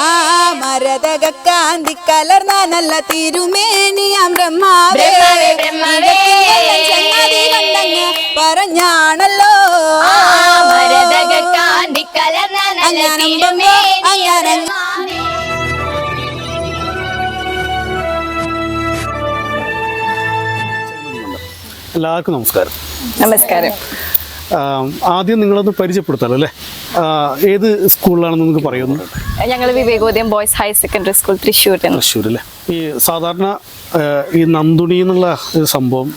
ആ മരതക കാന്തി കലർന്ന നല്ല തിരുമേനിയാം ബ്രഹ്മാവേ. ചങ്ങാതി കണ്ടങ്ങ് പറഞ്ഞാണല്ലോ. ആ മരതക കാന്തി കലർന്ന നല്ല തിരുമേനിയ എല്ലാവർക്കും നമസ്കാരം. നമസ്കാരം. ആദ്യം നിങ്ങളൊന്ന് പരിചയപ്പെടുത്താലോ അല്ലേ? ഏത് സ്കൂളിലാണെന്ന് നിങ്ങൾക്ക് പറയുന്നു? ഞങ്ങൾ Vivekodayam boys higher secondary school Thrissur Thrissur അല്ലേ ഈ സാധാരണ ഈ നന്ദുണി എന്നുള്ള സംഭവം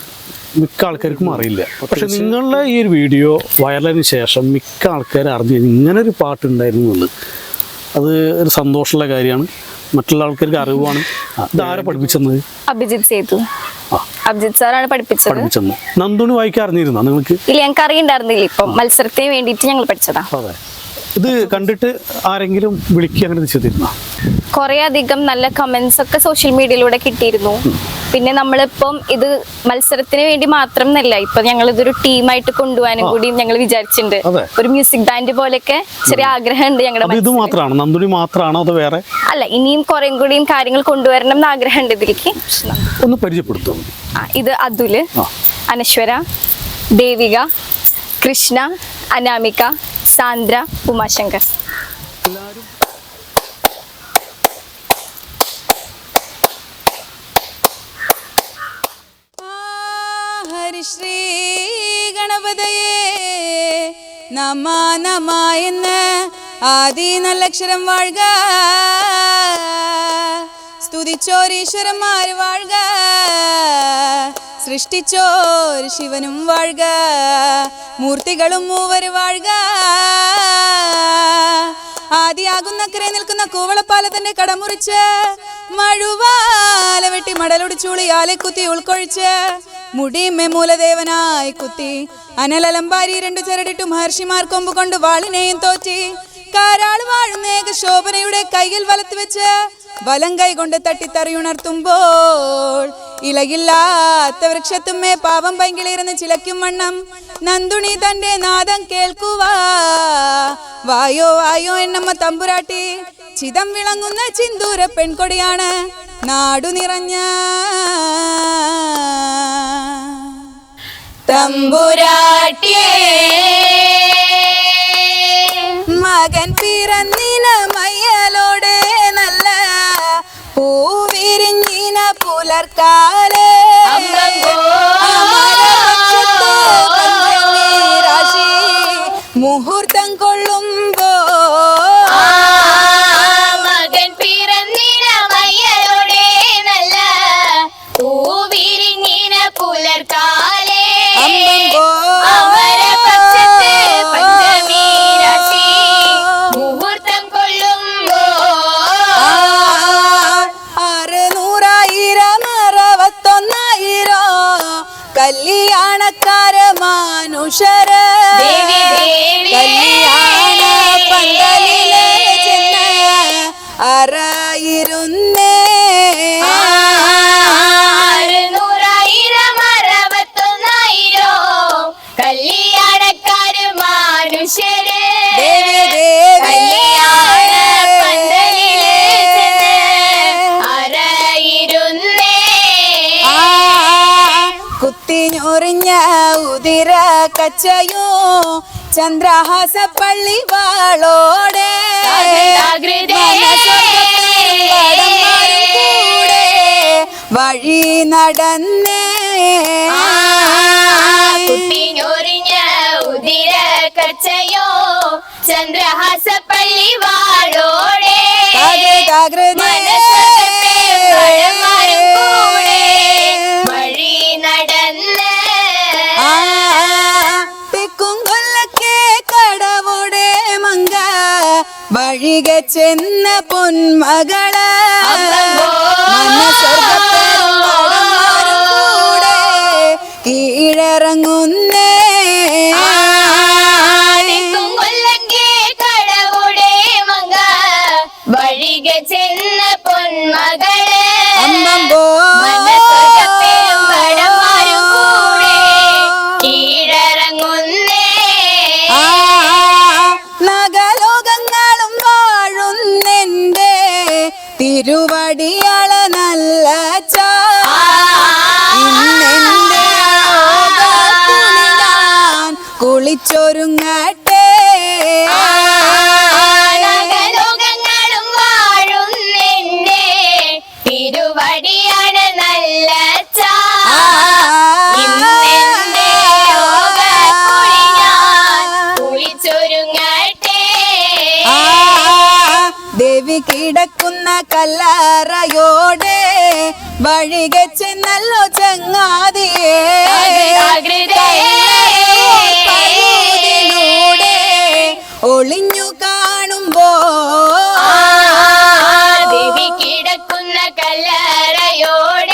മിക്ക ആൾക്കാർക്കും അറിയില്ല. പക്ഷെ നിങ്ങളുടെ ഈ ഒരു വീഡിയോ വൈറലിന് ശേഷം മിക്ക ആൾക്കാർ അറിഞ്ഞു ഇങ്ങനെ ഒരു പാട്ടുണ്ടായിരുന്നു എന്നുള്ളത്. അത് ഒരു സന്തോഷമുള്ള കാര്യമാണ്. മറ്റുള്ള ആൾക്കാർക്ക് അറിവാണ്. ഇതാരെ പഠിപ്പിച്ചത് അഭിജിത് സേതു. അഭിജിത് സാറാണ് പഠിപ്പിച്ചത്. പഠിപ്പിച്ചെന്ന്. നന്ദുണി വായിക്കാൻ അറിഞ്ഞിരുന്നോ നിങ്ങൾക്ക് ഇല്ല ഞങ്ങൾക്ക് അറിയണ്ടായിരുന്നില്ല ഇപ്പം മത്സരത്തിന് വേണ്ടിയിട്ട് ഞങ്ങൾ പഠിച്ചതാ. അതെ. ഇത് കണ്ടിട്ട് ആരെങ്കിലും വിളിക്കുക അങ്ങനെ ചെയ്തിരുന്നോ കുറെ അധികം നല്ല കമന്റ്സ് ഒക്കെ സോഷ്യൽ മീഡിയയിലൂടെ കിട്ടിയിരുന്നു. പിന്നെ നമ്മളിപ്പം ഇത് മത്സരത്തിന് വേണ്ടി മാത്രം എന്നല്ല ഇപ്പൊ ഞങ്ങൾ ഇതൊരു ടീമായിട്ട് കൊണ്ടുപോകാനും കൂടി ഞങ്ങൾ വിചാരിച്ചിട്ടുണ്ട് ഒരു മ്യൂസിക് ബാൻഡ് പോലെയൊക്കെ ചെറിയ ആഗ്രഹമുണ്ട് ഞങ്ങളുടെ ഇത്. മാത്രമാണോ മാത്രമാണോ അത് വേറെ? അല്ല ഇനിയും കുറെ കൂടിയും കാര്യങ്ങൾ കൊണ്ടുവരണം എന്ന് ആഗ്രഹമുണ്ട് ഇതിലേക്ക്. ഒന്ന് പരിചയപ്പെടുത്തും. ഇത് അതുൽ. അനശ്വര ദേവിക കൃഷ്ണ അനാമിക സാന്ദ്ര ഉമാശങ്കർ. ഹരിശ്രീ ഗണപതയേ നമ നമ എന്ന് ആദി നല്ലക്ഷരം വാഴുക. സ്തുതിച്ചോരീശ്വരന്മാർ വാഴുക. സൃഷ്ടിച്ചോർ ശിവനും വാഴുക മൂർത്തികളും മൂവർ വാഴുക. കരയിൽ നിൽക്കുന്ന കൂവളപ്പാലത്തിന്റെ കടമുറിച്ച് മഴുവാല വെട്ടി മടലൊടിച്ചുളിയാലെ കുത്തി ഉൾക്കൊഴിച്ച് മുടിമേ മൂലദേവനായി കുത്തി അനലലമ്പാരി രണ്ടു ചരടിട്ടു മഹർഷിമാർ കൊമ്പ് കൊണ്ട് വാളിനെയും തോറ്റി കാരാൾ ശോഭനയുടെ കയ്യിൽ വലത്ത് വെച്ച് വലം കൈ കൊണ്ട് തട്ടിത്തറിയുണർത്തുമ്പോൾ ഇളകില്ലാത്ത വൃക്ഷത്തുമ്മേ പാവം പൈങ്കിളിരുന്ന് ചിലയ്ക്കും വണ്ണം. നന്ദുണി തന്റെ നാദം കേൾക്കുവാ. വായോ വായോ എന്നമ്മ തമ്പുരാട്ടി ചിതം വിളങ്ങുന്ന ചിന്തൂര പെൺകൊടിയാണ് നാടു നിറഞ്ഞ തമ്പുരാട്ടിയേ. টাকা মানুষের കച്ചയോ? ചന്ദ്രഹാസ പള്ളി വാളോടെ കൂടെ വഴി നടന്നേ. കുട്ടിഞ്ഞൊറിഞ്ഞ ഉതിര കച്ചയോ? ചന്ദ്രഹാസ പള്ളി വാളോടെ വഴിക ചെന്ന പൊന്മകൾ കൂടെ കീഴറങ്ങുന്നേ വഴിക വഴികെ ചെന്നല്ലോ ചങ്ങാതിയേ ഒളിഞ്ഞു കാണുമ്പോ കിടക്കുന്ന കല്ലറയോടെ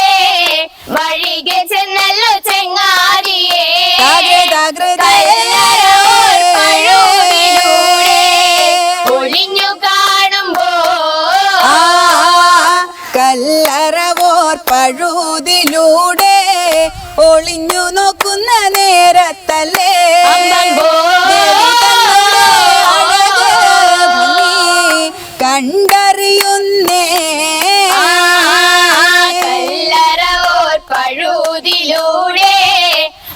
കണ്ടറിയുന്നേ ആ, ഓർ പഴുതിലൂടെ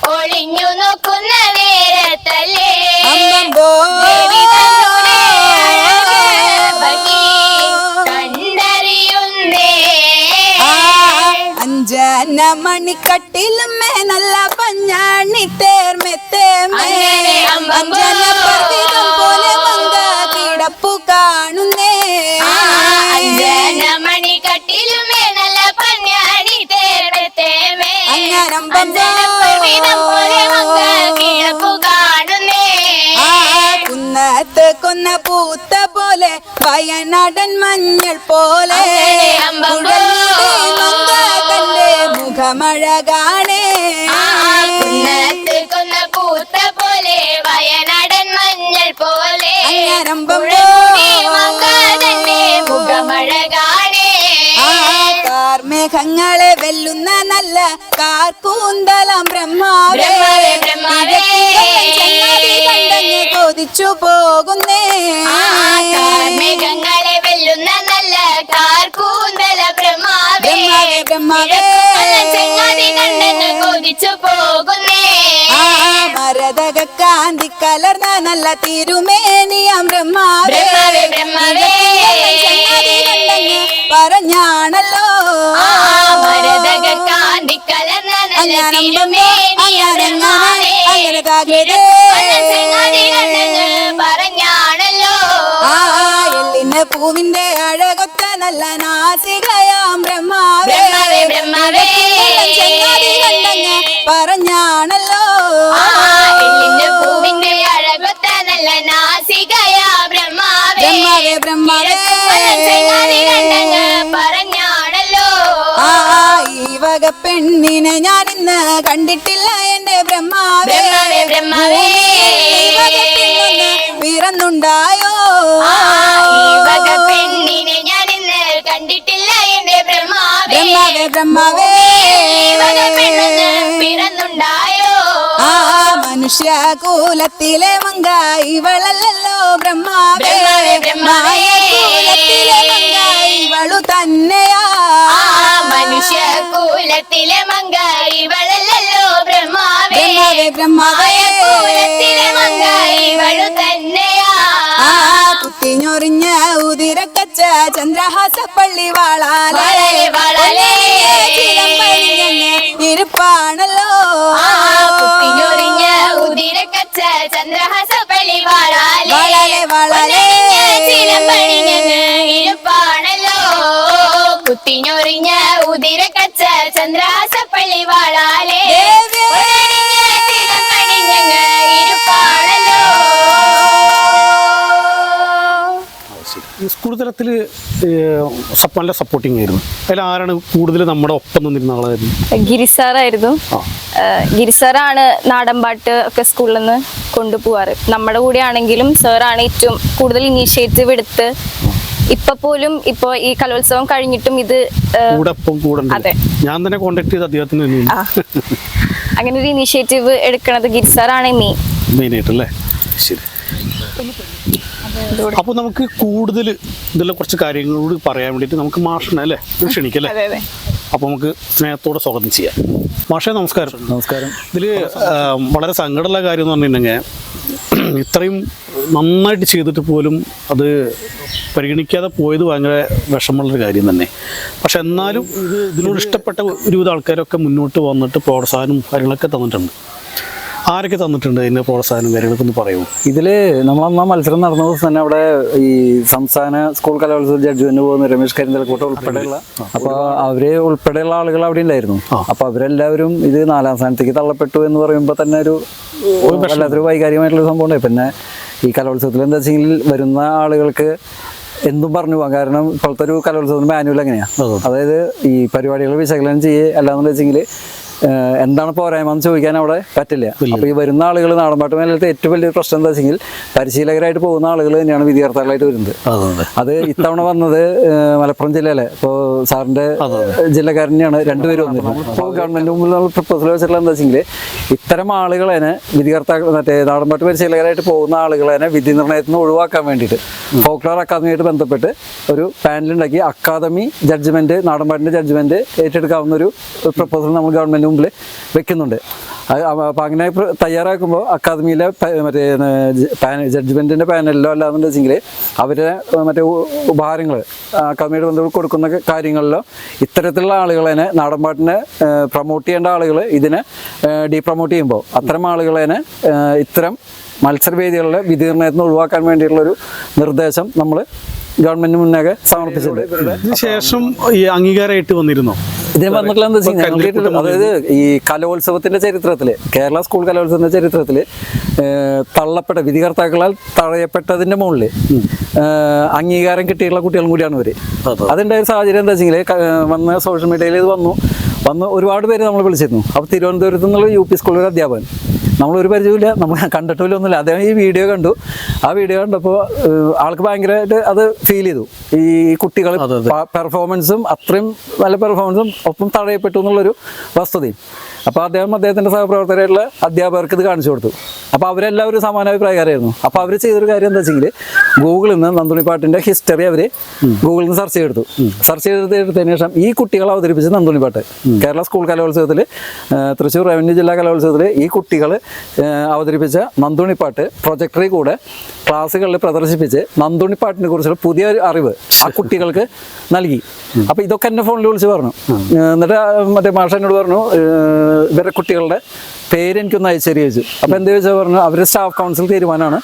ഒളിഞ്ഞു നോക്കുന്ന നേരത്തല്ലേ അമ്പമ്പോ. ദേവി തന്നുടെ അഴക് ഭംഗി കണ്ടറിയുന്നേ ആ, അഞ്ജന മണിക്കട്ടിലുമേ നല്ല പഞ്ഞാണി അങ്ങനെ അമ്പമ്പോ. അഞ്ജന ആ കുന്നത്ത് കൊന്ന പൂത്ത പോലെ വയനാടൻ മഞ്ഞൾ പോലെ. മുഖമഴകാണേ. കാർക്കൂന്തലം ബ്രഹ്മാവേ. കണ്ടങ്ങ് കൊതിച്ചു പോകുന്നേ. മേഘങ്ങളെ വെല്ലുന്ന നല്ല കാർ കൂന്തല ബ്രഹ്മാവേ, ബ്രഹ്മാവേ. കൊതിച്ചു പോകുന്നേ. മരതക കാന്തി കലർന്ന നല്ല തിരുമേനിയാം ബ്രഹ്മാവേ. ബ്രഹ്മാവേ, പറഞ്ഞാണല്ലോ. പറഞ്ഞാണല്ലോ. ആ എള്ളിന് പൂവിന്റെ അഴകൊത്ത നല്ല നാസികയാം ബ്രഹ്മാവേ. ബ്രഹ്മാവേ. ചെങ്ങാതി കണ്ടങ്ങ് പറഞ്ഞാണല്ലോ. ആ എള്ളിന്റെ പൂവിന്റെ അഴകൊത്ത നല്ല നാസികയാ ബ്രഹ്മാവേ. ബ്രഹ്മാവേ, ബ്രഹ്മാവേ. വക പെണ്ണിനെ ഞാൻ ഇന്ന് കണ്ടിട്ടില്ല. എന്റെ ബ്രഹ്മാവേ പിറന്നുണ്ടായോ പെണ്ണിനെ ഞാൻ ഇന്ന് കണ്ടിട്ടില്ല. എന്റെ ബ്രഹ്മാവേ. ബ്രഹ്മാവേ പിറന്നുണ്ടായോ മനുഷ്യകൂലത്തിലെ മങ്ക ഇവളല്ലല്ലോ ബ്രഹ്മാവേ. വളു മങ്ക ഇവളു തന്നെയാ. മനുഷ്യ കൂലത്തിലെ മങ്ക ഇവളല്ലോ ബ്രഹ്മാവേ. ബ്രഹ്മാവേ. കൂലത്തിലെ മങ്ക ഇവളു തന്നെയാ. കുത്തിഞ്ഞൊറിഞ്ഞ ഉതിരക്കച്ച ചന്ദ്രഹാസ പള്ളി വാളാലേ വാളാലേ, ഇരുപ്പാണല്ലോ. ഇരുപ്പാണല്ലോ ചിലമ്പണിഞ്ഞങ്ങ് ഇരുപ്പാണല്ലോ. കുത്തിഞ്ഞൊറിഞ്ഞ ഉതിരക്കച്ച ചന്ദ്രഹാസ പള്ളി വാളാലേ. തലത്തിൽ നല്ല സപ്പോർട്ടിങ് ആയിരുന്നു. അതിൽ ആരാണ് കൂടുതൽ നമ്മുടെ ഒപ്പം നിന്നിരുന്ന ആളായിരുന്നു? ഗിരിസാറായിരുന്നു. ഗിരിസാറാണ് നാടൻപാട്ട് ഒക്കെ സ്കൂളിൽ നിന്ന് കൊണ്ടുപോവാറ്. നമ്മുടെ കൂടെ ആണെങ്കിലും സാറാണ് ഏറ്റവും കൂടുതൽ ഇനീഷ്യേറ്റീവ് എടുത്ത് ഇപ്പൊ പോലും ഇപ്പൊ ഈ കലോത്സവം കഴിഞ്ഞിട്ടും ഇത്. അതെ. ഞാൻ തന്നെ കോണ്ടാക്ട് ചെയ്ത് അദ്ദേഹത്തിന് അങ്ങനെ ഒരു ഇനീഷ്യേറ്റീവ് എടുക്കണത് ഗിരിസാറാണ് മെയിൻ. മെയിൻ അല്ലേ? ശരി. അപ്പോൾ നമുക്ക് കൂടുതൽ ഇതിലെ കുറച്ച് കാര്യങ്ങളോട് പറയാൻ വേണ്ടിയിട്ട് നമുക്ക് മാഷിനെ അല്ലേ? ക്ഷണിക്കല്ലേ? അപ്പോൾ നമുക്ക് സ്നേഹത്തോടെ സ്വാഗതം ചെയ്യാം. മാഷേ നമസ്കാരം. നമസ്കാരം. ഇതിൽ വളരെ സങ്കടമുള്ള കാര്യം എന്ന് പറഞ്ഞിട്ടുണ്ടെങ്കിൽ ഇത്രയും നന്നായിട്ട് ചെയ്തിട്ട് പോലും അത് പരിഗണിക്കാതെ പോയത് ഭയങ്കര വിഷമമുള്ളൊരു കാര്യം തന്നെ. പക്ഷെ എന്നാലും ഇത് ഇതിനോട് ഇഷ്ടപ്പെട്ട ഒരുവിധ ആൾക്കാരൊക്കെ മുന്നോട്ട് വന്നിട്ട് പ്രോത്സാഹനം കാര്യങ്ങളൊക്കെ തന്നിട്ടുണ്ട്. ആരൊക്കെ തന്നിട്ടുണ്ട് അതിന്റെ പ്രോത്സാഹനം കാര്യങ്ങളൊക്കെ ഒന്ന് പറയൂ ഇതിൽ നമ്മളന്നാ മത്സരം നടന്ന ദിവസം തന്നെ അവിടെ ഈ സംസ്ഥാന സ്കൂൾ കലോത്സവ ജഡ്ജ്മെന്റ് പോകുന്ന രമേശ് കരിന്തലക്കോട്ട ഉൾപ്പെടെയുള്ള. അപ്പൊ അവർ ഉൾപ്പെടെയുള്ള ആളുകൾ അവിടെ ഉണ്ടായിരുന്നു അപ്പൊ അവരെല്ലാവരും ഇത് നാലാം സ്ഥാനത്തേക്ക് തള്ളപ്പെട്ടു എന്ന് പറയുമ്പോൾ തന്നെ ഒരു വല്ലാത്തൊരു വൈകാരികമായിട്ടുള്ള സംഭവം ഉണ്ടായി പിന്നെ ഈ കലോത്സവത്തിൽ എന്താ വെച്ചെങ്കിൽ വരുന്ന ആളുകൾക്ക് എന്തും പറഞ്ഞു പോകാം. കാരണം ഇപ്പോഴത്തെ ഒരു കലോത്സവത്തിന് മാനുവൽ എങ്ങനെയാണ് അതായത് ഈ പരിപാടികൾ വിശകലനം ചെയ്യുക അല്ലാന്ന് വെച്ചെങ്കിൽ എന്താണ് പോരായ്മ എന്ന് ചോദിക്കാൻ അവിടെ പറ്റില്ല. അപ്പൊ ഈ വരുന്ന ആളുകൾ നാടൻപാട്ട് മേലത്തെ ഏറ്റവും വലിയ പ്രശ്നം എന്താ വെച്ചെങ്കിൽ പരിശീലകരായിട്ട് പോകുന്ന ആളുകൾ തന്നെയാണ് വിദ്യാർത്ഥികളായിട്ട് വരുന്നത്. അതെ ഇത്തവണ വന്നത് മലപ്പുറം ജില്ലയിലെ. ഇപ്പോൾ സാറിന്റെ ജില്ലക്കാരൻ തന്നെയാണ് രണ്ടുപേരും വന്നിരുന്നത് അപ്പോൾ ഗവൺമെന്റ് മുമ്പിൽ നമ്മൾ പ്രപ്പോസൽ വെച്ചിട്ടുള്ള എന്താ വെച്ചെങ്കിൽ ഇത്തരം ആളുകളെ വിധികർത്താക്കൾ മറ്റേ നാടൻപാട്ട് പരിശീലകരായിട്ട് പോകുന്ന ആളുകളെ വിധി നിർണയത്തിന് ഒഴിവാക്കാൻ വേണ്ടിയിട്ട് ഫോക്ലോർ അക്കാദമിയായിട്ട് ബന്ധപ്പെട്ട് ഒരു പാനലുണ്ടാക്കി അക്കാദമി ജഡ്ജ്മെന്റ് നാടൻപാട്ടിന്റെ ജഡ്ജ്മെന്റ് ഏറ്റെടുക്കാവുന്ന ഒരു പ്രപ്പോസൽ നമ്മൾ ഗവൺമെന്റ് മുമ്പിൽ വെക്കുന്നുണ്ട്. അപ്പോൾ അങ്ങനെ തയ്യാറാക്കുമ്പോൾ അക്കാദമിയിലെ മറ്റേ പാനൽ ജഡ്ജ്മെന്റിന്റെ പാനലിലോ അല്ലാന്ന് വെച്ചെങ്കിൽ അവരെ മറ്റേ ഉപഹാരങ്ങൾ അക്കാദമിയുടെ ബന്ധപ്പെട്ട് കൊടുക്കുന്ന കാര്യങ്ങളിലോ ഇത്തരത്തിലുള്ള ആളുകളെ നാടൻപാട്ടിനെ പ്രൊമോട്ട് ചെയ്യേണ്ട ആളുകൾ ഇതിനെ ഡീ പ്രൊമോട്ട് ചെയ്യുമ്പോൾ അത്തരം ആളുകളെ ഇത്തരം മത്സരവേദികളിലെ വിധി നിന്ന് ഒഴിവാക്കാൻ വേണ്ടിയിട്ടുള്ളൊരു നിർദ്ദേശം നമ്മൾ ഗവൺമെന്റിന് മുന്നേ സമർപ്പിച്ചിട്ടുണ്ട്. ശേഷം ഈ അംഗീകാരമായിട്ട് വന്നിരുന്നോ? ഇതിന് പറഞ്ഞിട്ടുള്ള എന്താ വെച്ചാൽ ഞങ്ങൾക്ക് അതായത് ഈ കലോത്സവത്തിന്റെ ചരിത്രത്തിൽ കേരള സ്കൂൾ കലോത്സവത്തിന്റെ ചരിത്രത്തിൽ തള്ളപ്പെട്ട വിധികർത്താക്കളാൽ തഴയപ്പെട്ടതിന്റെ മുകളിൽ അംഗീകാരം കിട്ടിയിട്ടുള്ള കുട്ടികളും കൂടിയാണ് ഇവർ. അതിന്റെ ഒരു സാഹചര്യം എന്താ വെച്ചെങ്കിൽ വന്ന സോഷ്യൽ മീഡിയയിൽ ഇത് വന്നു. വന്ന് ഒരുപാട് പേര് നമ്മൾ വിളിച്ചിരുന്നു. അപ്പോൾ തിരുവനന്തപുരത്ത് നിന്നുള്ള യു പി സ്കൂളിലെ അധ്യാപകൻ. നമ്മളൊരു പരിചയമില്ല നമ്മൾ കണ്ടിട്ടില്ല ഒന്നുമില്ല അദ്ദേഹം ഈ വീഡിയോ കണ്ടു. ആ വീഡിയോ കണ്ടപ്പോൾ ആൾക്ക് ഭയങ്കരമായിട്ട് അത് ഫീൽ ചെയ്തു. ഈ കുട്ടികൾ പെർഫോമൻസും അത്രയും നല്ല പെർഫോമൻസും ഒപ്പം തടയപ്പെട്ടു എന്നുള്ളൊരു വസ്തുതയും. അപ്പോൾ അദ്ദേഹം അദ്ദേഹത്തിന്റെ സഹപ്രവർത്തകരായിട്ടുള്ള അധ്യാപകർക്ക് ഇത് കാണിച്ചു കൊടുത്തു. അപ്പോൾ അവരെല്ലാവരും സമാന അഭിപ്രായക്കാരായിരുന്നു. അപ്പോൾ അവർ ചെയ്തൊരു കാര്യം എന്താ വെച്ചെങ്കിൽ ഗൂഗിളിൽ നിന്ന് നന്ദുണിപ്പാട്ടിന്റെ ഹിസ്റ്ററി അവർ ഗൂഗിളിൽ നിന്ന് സെർച്ച് ചെയ്തെടുത്തു. സെർച്ച് ചെയ്തെടുത്തതിന് ശേഷം ഈ കുട്ടികൾ നന്ദുണി നന്ദുണിപ്പാട്ട് കേരള സ്കൂൾ കലോത്സവത്തിൽ തൃശ്ശൂർ റവന്യൂ ജില്ലാ കലോത്സവത്തിൽ ഈ കുട്ടികൾ അവതരിപ്പിച്ച നന്ദുണിപ്പാട്ട് പ്രൊജക്ടറിൽ കൂടെ ക്ലാസ്സുകളിൽ പ്രദർശിപ്പിച്ച് നന്ദുണിപ്പാട്ടിനെ കുറിച്ചുള്ള പുതിയൊരു അറിവ് ആ കുട്ടികൾക്ക് നൽകി. അപ്പൊ ഇതൊക്കെ എന്നെ ഫോണിൽ വിളിച്ച് പറഞ്ഞു. എന്നിട്ട് മറ്റേ മാഷ എന്നോട് പറഞ്ഞു ഇവരുടെ കുട്ടികളുടെ പേര് എനിക്കൊന്ന് അയച്ചേരി വെച്ചു ചോദിച്ചു. അപ്പൊ എന്താ ചോദിച്ചാൽ പറഞ്ഞു അവരുടെ സ്റ്റാഫ് കൗൺസിൽ തീരുമാനമാണ്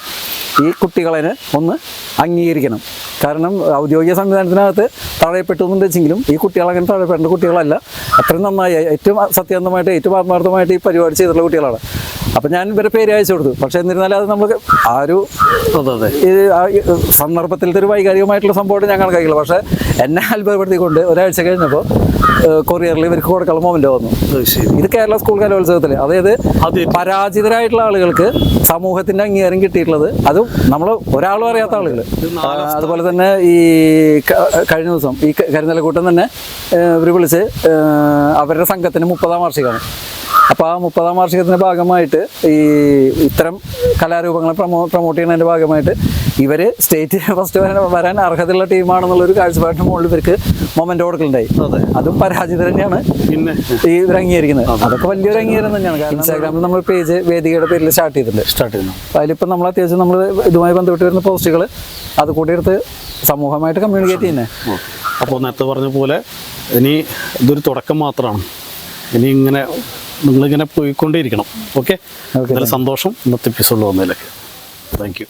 ഈ കുട്ടികളെ ഒന്ന് അംഗീകരിക്കണം. കാരണം ഔദ്യോഗിക സംവിധാനത്തിനകത്ത് തഴയപ്പെട്ടു എന്ന് വെച്ചെങ്കിലും ഈ കുട്ടികൾ അങ്ങനെ തഴയപ്പെടേണ്ട കുട്ടികളല്ല. അത്രയും നന്നായി ഏറ്റവും സത്യസന്ധമായിട്ട് ഏറ്റവും ആത്മാർത്ഥമായിട്ട് ഈ പരിപാടി ചെയ്തിട്ടുള്ള കുട്ടികളാണ്. അപ്പം ഞാൻ ഇവരെ പേര് അയച്ചു കൊടുത്തു. പക്ഷേ എന്നിരുന്നാലും അത് നമുക്ക് ആ ഒരു സന്ദർഭത്തിലത്തെ ഒരു വൈകാരികമായിട്ടുള്ള സംഭവമായിട്ട് ഞാൻ കണക്കാക്കില്ല പക്ഷെ എന്നെ അത്ഭുതപ്പെടുത്തിക്കൊണ്ട് ഒരാഴ്ച കഴിഞ്ഞപ്പോൾ കൊറിയറിൽ ഇവർക്ക് കൊടുക്കാനുള്ള മോമെന്റ് വന്നു. ഇത് കേരള സ്കൂൾ കലോത്സവത്തിൽ അതായത് അത്. പരാജിതരായിട്ടുള്ള ആളുകൾക്ക് സമൂഹത്തിന്റെ അംഗീകാരം കിട്ടിയിട്ടുള്ളത് അതും നമ്മൾ ഒരാളും അറിയാത്ത ആളുകൾ അതുപോലെ തന്നെ ഈ കഴിഞ്ഞ ദിവസം ഈ ക- കരിന്തലക്കൂട്ടം തന്നെ ഇവർ വിളിച്ച് അവരുടെ സംഘത്തിന് മുപ്പതാം വാർഷികമാണ്. അപ്പോൾ ആ മുപ്പതാം വാർഷികത്തിന്റെ ഭാഗമായിട്ട് ഈ ഇത്തരം കലാരൂപങ്ങളെ പ്രമോ പ്രൊമോട്ട് ചെയ്യുന്നതിന്റെ ഭാഗമായിട്ട് ഇവർ സ്റ്റേറ്റ് ഫസ്റ്റ് വരാൻ വരാൻ അർഹതയുള്ള ടീമാണെന്നുള്ളൊരു കാഴ്ചപ്പാടിന് മുകളിൽ ഇവർക്ക് മൊമെന്റ് കൊടുക്കലുണ്ടായി. അതും. പരാജിതർ തന്നെയാണ് പിന്നെ? ഈ ഇവർ അംഗീകരിക്കുന്നത്. അതൊക്കെ വലിയൊരു അംഗീകാരം തന്നെയാണ്. കാരണം ഇൻസ്റ്റാഗ്രാമിൽ നമ്മൾ പേജ് വേദികയുടെ പേരിൽ സ്റ്റാർട്ട് ചെയ്തിട്ടുണ്ട്. സ്റ്റാർട്ട് ചെയ്യുന്നു. അപ്പോൾ അതിലിപ്പോൾ നമ്മൾ അത്യാവശ്യം നമ്മൾ ഇതുമായി ബന്ധപ്പെട്ട് വരുന്ന പോസ്റ്റുകൾ അത് കൂടി എടുത്ത് സമൂഹമായിട്ട് കമ്മ്യൂണിക്കേറ്റ് ചെയ്യുന്നത് അപ്പോൾ നേരത്തെ പറഞ്ഞ പോലെ ഇനി ഇതൊരു തുടക്കം മാത്രമാണ്. ഇനി ഇങ്ങനെ നിങ്ങളിങ്ങനെ പോയിക്കൊണ്ടേയിരിക്കണം. ഓക്കെ നല്ല സന്തോഷം ഇന്നത്തെ എപ്പിസോഡിൽ വന്നതിലൊക്കെ. Thank you